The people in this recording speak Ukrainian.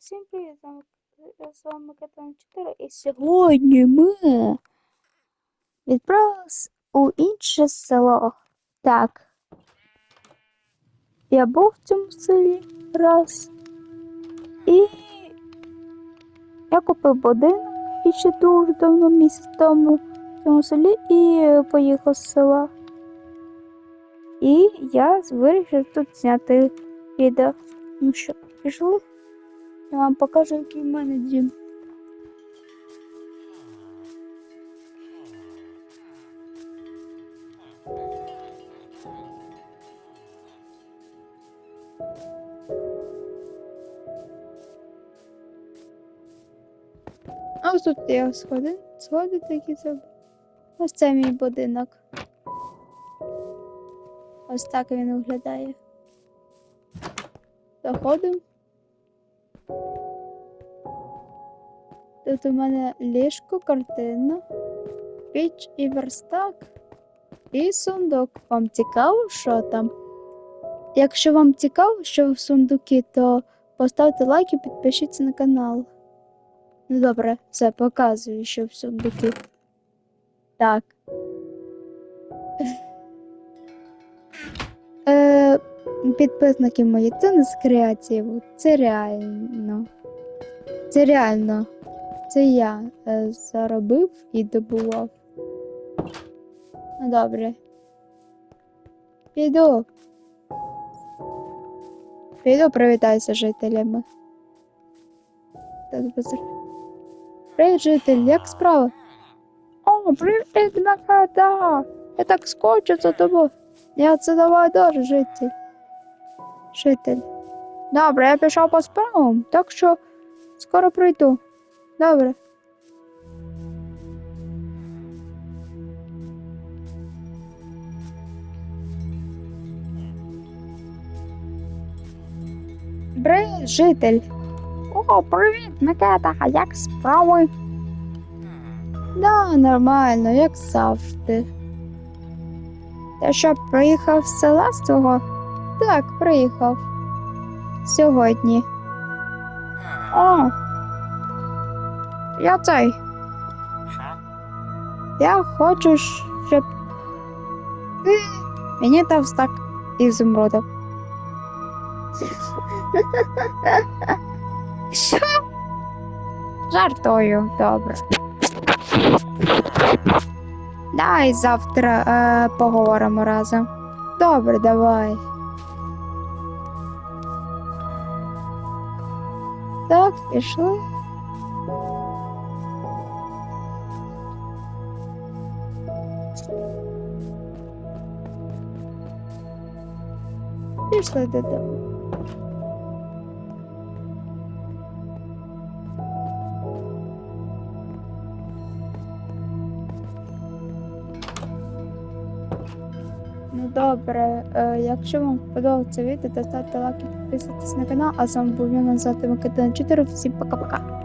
всім привіт! З вами, Катан 4 і сьогодні ми відправились у інше село. Так. Я був в цьому селі раз. І я купив будинок і ще дуже давно місяць тому в цьому селі і поїхав з села. І я вирішив тут зняти відео. Ну що, пішли? Я вам покажу, який в мене дім. А ось тут я сходи, сходи такі заб. Ось це мій будинок. Ось так він виглядає. Заходимо. Тут у мене ліжко, картина, піч і верстак, і сундук. Вам цікаво, що там? Якщо вам цікаво, що в сундукі, то поставте лайк і підпишіться на канал. Ну добре, все показую, що в сундукі. Так. Е, підписники мої, це не з креативу, це реально. Це реально. Це я е, заробив і добував. Ну добре. Піду. Піду привітаюся з жителями. Так. Привіт, житель, як справа? О, привіт, Наката! Я так скочу за тобою. Я це давай дуже, житель. Житель. Добре, я пішов по справам, так що скоро прийду. Добре. Привіт, житель. О, привіт, Микита, а як справи? Да, нормально, як завжди. Ти що, приїхав з села свого? Так, приїхав. Сьогодні. О, я цей. Я хочу, щоб мені дав стак ізумрудів. Що? Жартую, добре. Давай завтра е, поговоримо разом. Добре, давай. Так, пішли. Пішли додому. Ну добре, е, якщо вам подобається відео, то ставте лайк і підписуйтесь на канал, а з вами був я назвати Микита 4. Всім пока-пока.